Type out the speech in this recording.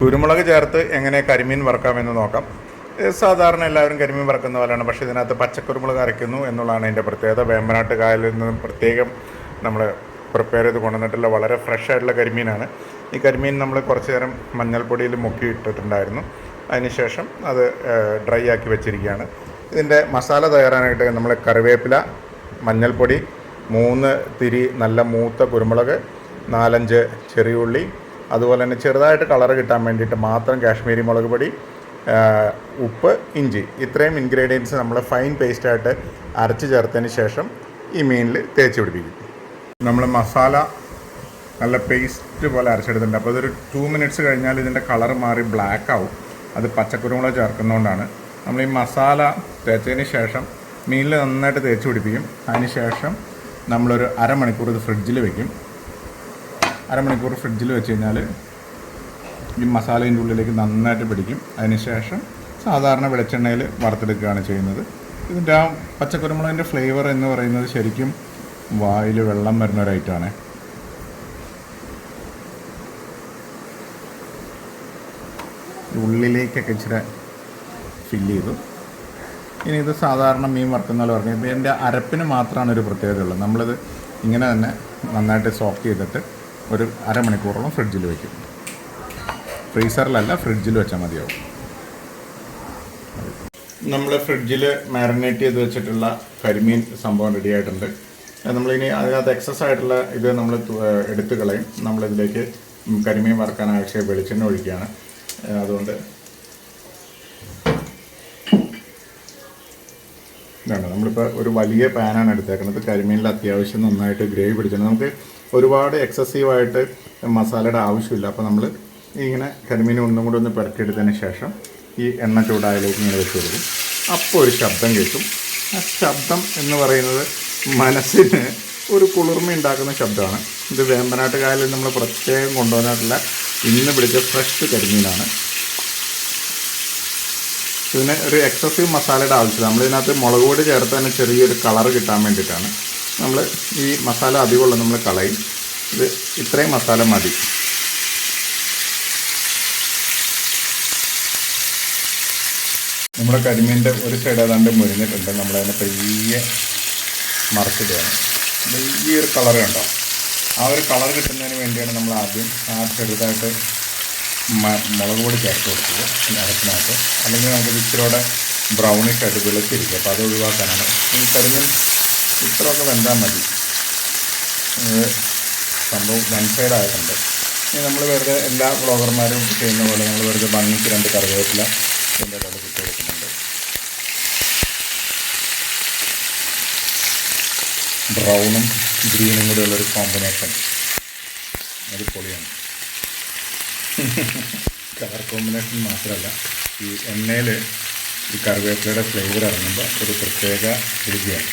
കുരുമുളക് ചേർത്ത് എങ്ങനെ കരിമീൻ വറക്കാമെന്ന് നോക്കാം. സാധാരണ എല്ലാവരും കരിമീൻ വറക്കുന്ന പോലെയാണ് പക്ഷേ ഇതിനകത്ത് പച്ചക്കുരുമുളക് അരയ്ക്കുന്നു എന്നുള്ളതാണ് അതിന്റെ പ്രത്യേകത. വേമ്പനാട്ട് കായലിൽ നിന്നും പ്രത്യേകം നമ്മൾ പ്രിപ്പയർ ചെയ്ത് കൊണ്ടുവന്നിട്ടുള്ള വളരെ ഫ്രഷ് ആയിട്ടുള്ള കരിമീനാണ്. ഈ കരിമീൻ നമ്മൾ കുറച്ച് നേരം മഞ്ഞൾപ്പൊടിയിൽ മുക്കി ഇട്ടിട്ടുണ്ടായിരുന്നു. അതിനുശേഷം അത് ഡ്രൈ ആക്കി വെച്ചിരിക്കുകയാണ്. ഇതിന്റെ മസാല തയ്യാറാനായിട്ട് നമ്മൾ കറിവേപ്പില മഞ്ഞൾപ്പൊടി മൂന്ന് തിരി നല്ല മൂത്ത കുരുമുളക് നാലഞ്ച് ചെറിയ ഉള്ളി അതുപോലെ തന്നെ ചെറുതായിട്ട് കളർ കിട്ടാൻ വേണ്ടിയിട്ട് മാത്രം കാശ്മീരി മുളക് പൊടി ഉപ്പ് ഇഞ്ചി. ഇത്രയും ഇൻഗ്രീഡിയൻസ് നമ്മൾ ഫൈൻ പേസ്റ്റായിട്ട് അരച്ച് ചേർത്തതിന് ശേഷം ഈ മീനിൽ തേച്ച് പിടിപ്പിക്കും. നമ്മൾ മസാല നല്ല പേസ്റ്റ് പോലെ അരച്ചെടുത്തിട്ടുണ്ട്. അപ്പോൾ ഇതൊരു ടു മിനിറ്റ്സ് കഴിഞ്ഞാൽ ഇതിന്റെ കളർ മാറി ബ്ലാക്ക് ആവും. അത് പച്ചക്കുരുമുളക് ചേർക്കുന്നതുകൊണ്ടാണ് നമ്മൾ ഈ മസാല തേച്ചതിന് ശേഷം മീനിൽ നന്നായിട്ട് തേച്ച് പിടിപ്പിക്കും. അതിന് ശേഷം നമ്മളൊരു അരമണിക്കൂർ ഇത് ഫ്രിഡ്ജിൽ വെക്കും. അരമണിക്കൂർ ഫ്രിഡ്ജിൽ വെച്ച് കഴിഞ്ഞാൽ ഈ മസാലേന്റെ ഉള്ളിലേക്ക് നന്നായിട്ട് പിടിക്കും. അതിനുശേഷം സാധാരണ വെളിച്ചെണ്ണയിൽ വറുത്തെടുക്കുകയാണ് ചെയ്യുന്നത്. ഇതിന്റെ ആ പച്ചക്കുരുമുളകിന്റെ ഫ്ലേവർ എന്ന് പറയുന്നത് ശരിക്കും വായിൽ വെള്ളം വരുന്ന ഒരു ഐറ്റമാണ്. ഉള്ളിലേക്കൊക്കെ ഇച്ചിരി ഫില്ല് ചെയ്തു. ഇനി ഇത് സാധാരണ മീൻ വറുക്കുന്ന പോലെ വറുക്കും. ഇതിന്റെ അരപ്പിന് മാത്രമാണ് ഒരു പ്രത്യേകത ഉള്ളത് നമ്മളിത് ഇങ്ങനെ തന്നെ നന്നായിട്ട് സോഫ്റ്റ് ചെയ്തിട്ട് ഒരു അരമണിക്കൂറോളം ഫ്രിഡ്ജിൽ വയ്ക്കും ഫ്രീസറിലല്ല ഫ്രിഡ്ജിൽ വെച്ചാൽ മതിയാവും. നമ്മൾ ഫ്രിഡ്ജിൽ മാരിനേറ്റ് ചെയ്ത് വെച്ചിട്ടുള്ള കരിമീൻ സംഭവം റെഡി ആയിട്ടുണ്ട്. നമ്മളിനി അതിനകത്ത് എക്സസ് ആയിട്ടുള്ള ഇത് നമ്മൾ എടുത്തു കളയും. നമ്മളിതിലേക്ക് കരിമീൻ വറുക്കാൻ ആവശ്യം വെളിച്ചെണ്ണ ഒഴിക്കുകയാണ്. അതുകൊണ്ട് ഇതാണ്. നമ്മളിപ്പോൾ ഒരു വലിയ പാനാണ് എടുത്തേക്കുന്നത് കരിമീനിൽ അത്യാവശ്യം നന്നായിട്ട് ഗ്രേവി പിടിച്ചിട്ടുണ്ട്. നമുക്ക് ഒരുപാട് എക്സസീവായിട്ട് മസാലയുടെ ആവശ്യമില്ല. അപ്പോൾ നമ്മൾ ഇങ്ങനെ കരിമീൻ ഒന്നും കൂടി ഒന്ന് പുരട്ടിയെടുത്തതിന് ശേഷം ഈ എണ്ണ ചൂടായാലേക്ക് ഇങ്ങനെ വെച്ച് കൊടുക്കും. അപ്പോൾ ഒരു ശബ്ദം കേൾക്കും. ആ ശബ്ദം എന്ന് പറയുന്നത് മനസ്സിന് ഒരു കുളിർമ ഉണ്ടാക്കുന്ന ശബ്ദമാണ്. ഇത് വേമ്പനാട്ട് കായലിൽ നമ്മൾ പ്രത്യേകം കൊണ്ടുവന്നിട്ടില്ല ഇന്ന് പിടിച്ച ഫ്രഷ് കരിമീനാണ്. ഇതിന് ഒരു എക്സസീവ് മസാലയുടെ ആവശ്യമില്ല. നമ്മളിതിനകത്ത് മുളക് പൊടി ചേർത്ത് തന്നെ ചെറിയൊരു കളർ കിട്ടാൻ വേണ്ടിയിട്ടാണ്. നമ്മൾ ഈ മസാല അധികമുള്ള നമ്മൾ കളയും. ഇത് ഇത്രയും മസാല മതി. നമ്മുടെ കരിമീന്റെ ഒരു സൈഡ് ഏതാണ്ട് മുരിഞ്ഞിട്ടുണ്ട്. നമ്മളതിനെ പയ്യെ മറച്ചിടുകയാണ്. ഈ ഒരു കളർ കണ്ടോ? ആ ഒരു കളർ കിട്ടുന്നതിന് വേണ്ടിയാണ് നമ്മൾ ആദ്യം ആ ചെറുതായിട്ട് മുളക് പൊടി ചേർത്ത് കൊടുത്തത് അരപ്പിനകത്ത്. അല്ലെങ്കിൽ നമുക്ക് ഇച്ചിരിയോടെ ബ്രൗണിഷ് ആയിട്ട് വെളുത്തിരിക്കും. അപ്പോൾ അത് ഒഴിവാക്കാനാണ്. ഈ കരിമീൻ ഇത്രയൊക്കെ വെന്താൽ മതി. സംഭവം വൺ സൈഡ് ആയിട്ടുണ്ട് ഇനി നമ്മൾ വെറുതെ എല്ലാ വ്ളോഗർമാരും ചെയ്യുന്ന പോലെ നമ്മൾ വെറുതെ ഭംഗിക്ക് രണ്ട് കറിവേപ്പില ഇതിന്റെ ഇടയിൽ ഇട്ട് കൊടുക്കുന്നുണ്ട്. ബ്രൗണും ഗ്രീനും കൂടെ ഉള്ളൊരു കോമ്പിനേഷൻ അത് പൊളിയാണ്. കളർ കോമ്പിനേഷൻ മാത്രമല്ല ഈ എണ്ണയിൽ ഈ കറിവേപ്പിലയുടെ ഫ്ലേവർ ഇറങ്ങുമ്പോൾ ഒരു പ്രത്യേക രുചിയാണ്.